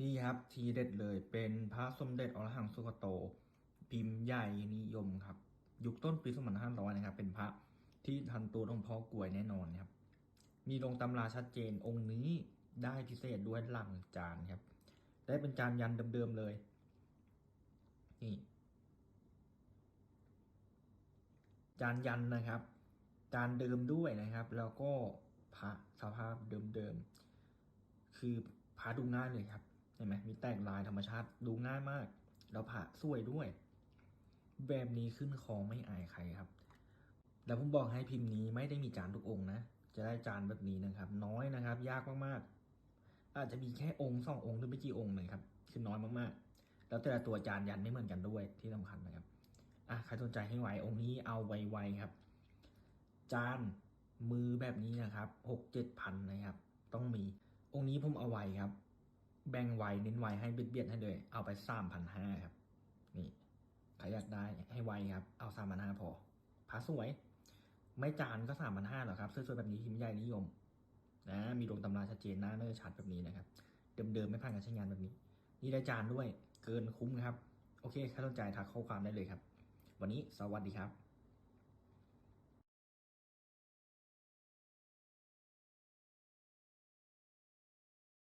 นี่ครับทีเด็ดเลยเป็นพระสมเด็จอรหังสุขโต พิมพ์ใหญ่นิยมครับ ยุคต้นปี2500นะครับ เป็นพระที่ทันตัวหลวงพ่อกลวยแน่นอนครับ มีลงตำราชัดเจนองค์นี้ได้พิเศษด้วยหลังจานครับ ได้เป็นจานยันเดิมๆเลย นี่ จานยันนะครับ จานเดิมด้วยนะครับ แล้วก็พระสภาพเดิมๆคือพระดูง่ายเลยครับ ห็นไหมมีแตกลายธรรมชาติดูง่ายมาก แล้วพระสวยด้วย แบบนี้ขึ้นคอไม่อายใครครับ แล้วผมบอกให้พิมพ์นี้ไม่ได้มีจานทุกองค์นะ จะได้จานแบบนี้นะครับ น้อยนะครับ ยากมากๆ อาจจะมีแค่องค์สององค์หรือไม่กี่องค์เลยครับคือน้อยมากๆ แล้วแต่ละตัวจานยันไม่เหมือนกันด้วยที่สำคัญนะครับอะใครสนใจให้ไวองค์นี้เอาไวๆครับ จานมือแบบนี้นะครับหกเจ็ดพันนะครับ ต้องมีองค์นี้ผมเอาไว้ครับ แบ่งไวเน้นไวให้เบียดๆให้เลย เอาไปสามพันห้าครับ นี่ใครอยากได้ให้ไวครับ เอาสามพันห้าพอพาสวย ไม่จานก็สามพันห้าหรอครับสวยๆแบบนี้พิมพ์ใหญ่นิยม นะ มีลงตำราชัดเจนหน้าเนื้อชัดแบบนี้นะครับ เดิมๆไม่ผ่านการใช้งานแบบนี้ นี่ได้จานด้วย เกินคุ้มครับ โอเคใครสนใจทักข้อความได้เลยครับ วันนี้สวัสดีครับ